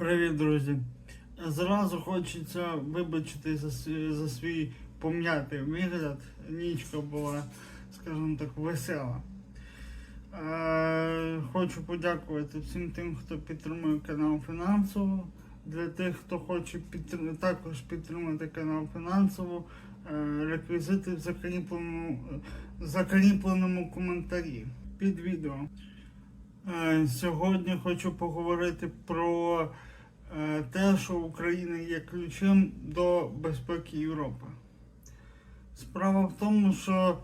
Привіт, друзі! Зразу хочеться вибачити за, свій- за свій пом'ятий вигляд. Нічка була, скажімо так, весела. Е, хочу подякувати всім тим, хто підтримує канал фінансово. Для тих, хто хоче підтр- також підтримати канал фінансово, е, реквізити в закріпленому, закріпленому коментарі під відео. Е, Сьогодні хочу поговорити про те, що Україна є ключем до безпеки Європи. Справа в тому, що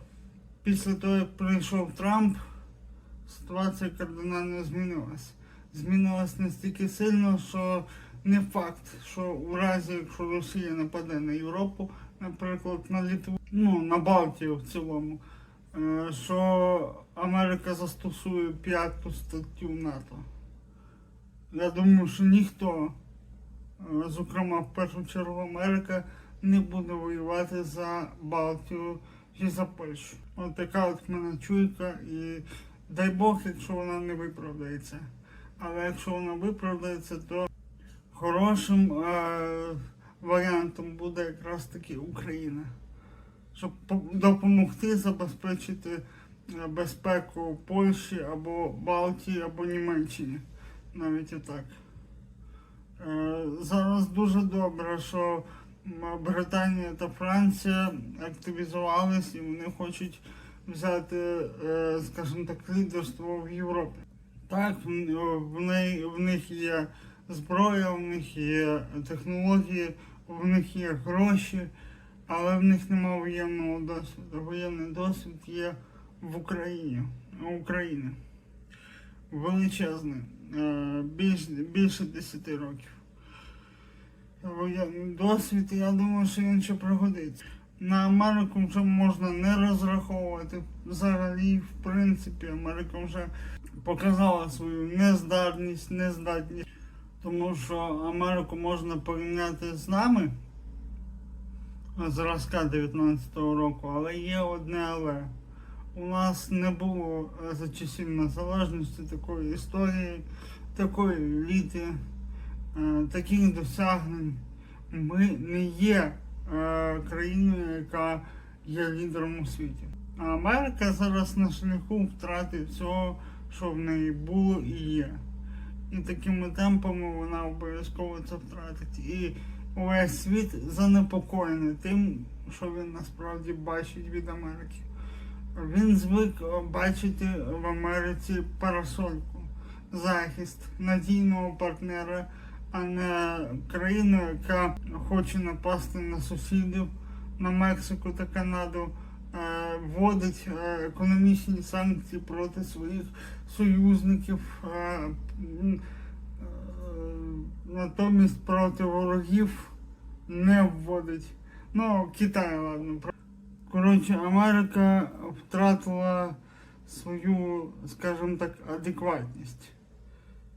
після того, як прийшов Трамп, ситуація кардинально змінилась. Змінилась настільки сильно, що не факт, що у разі, якщо Росія нападе на Європу, наприклад, на Літву, ну, на Балтію в цілому, е, що Америка застосує п'яту статтю НАТО. Я думаю, що ніхто, е, зокрема в першу чергу Америка, не буде воювати за Балтію чи за Польщу. От така от мене чуйка, і дай Бог, якщо вона не виправдається. Але якщо вона виправдається, то хорошим е, варіантом буде якраз таки Україна. Щоб допомогти забезпечити е, безпеку Польщі або Балтії, або Німеччині. Навіть і так. Е, Зараз дуже добре, що Британія та Франція активізувались і вони хочуть взяти, е, скажімо так, лідерство в Європі. Так, в, в, неї- в них є зброя, в них є технології, в них є гроші, але в них немає воєнного досвіду. Воєнний досвід є в Україні. України. Величезний. Е, Більш, більше 10 років. Досвід, я думаю, що він ще пригодиться. На Америку вже можна не розраховувати. Взагалі, в принципі, Америка вже показала свою нездатність, нездатність. Тому що Америку можна порівняти з нами зразка 19-го року, але є одне але. У нас не було е, за часів незалежності такої історії, такої еліти, е, таких досягнень. Ми не є е, країною, яка є лідером у світі. А Америка зараз на шляху втрати всього, що в неї було і є. І такими темпами вона обов'язково це втратить. І увесь світ занепокоєний тим, що він насправді бачить від Америки. Він звик е, бачити в Америці парасольку, захист надійного партнера, а не країну, яка хоче напасти на сусідів, на Мексику та Канаду, е, вводить е, економічні санкції проти своїх союзників, натомість проти ворогів не вводить. Ну, Китай, ладно. Коротше, Америка втратила свою, скажімо так, адекватність.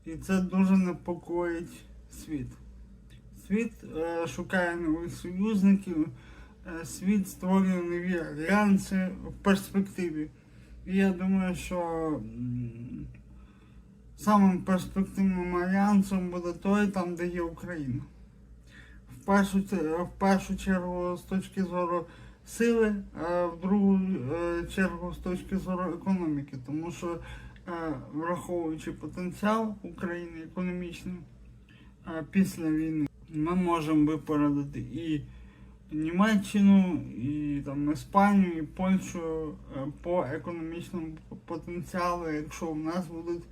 І це дуже непокоїть світ. Світ е, шукає нових союзників, е, світ створює нові альянси в перспективі. І я думаю, що самим перспективним альянсом буде той, там, де є Україна. В першу, в першу чергу з точки зору сили, в другу е, чергу з точки зору економіки, тому що е, враховуючи потенціал України економічний е, після війни, ми можемо випередити і Німеччину, і там Іспанію, і Польщу е, по економічному потенціалу, якщо в нас будуть,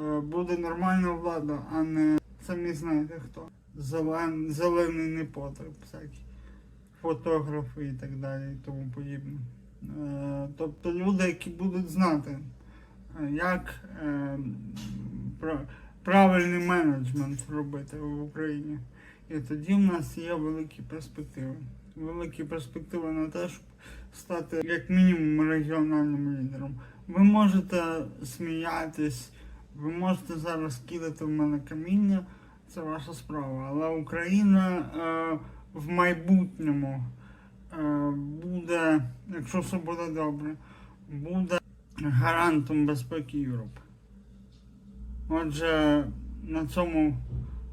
е, буде нормальна влада, а не самі знаєте хто. Зелен, зелений непотреб всякий фотографи і так далі і тому подібне. Е, Тобто люди, які будуть знати, е, як е, правильний менеджмент робити в Україні. І тоді в нас є великі перспективи. Великі перспективи на те, щоб стати як мінімум регіональним лідером. Ви можете сміятись, ви можете зараз кидати в мене каміння, це ваша справа. Але Україна в майбутньому е, буде, якщо все буде добре, буде гарантом безпеки Європи. Отже, на цьому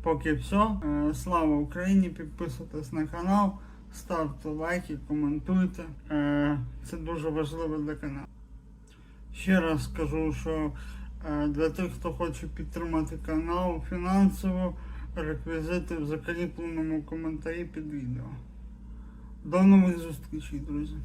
поки все. Е, Слава Україні! Підписуйтесь на канал, ставте лайки, коментуйте. Е, Це дуже важливо для каналу. Ще раз скажу, що для тих, хто хоче підтримати канал фінансово, реквізити в закріпленому коментарі під відео. До нових зустрічей, друзі!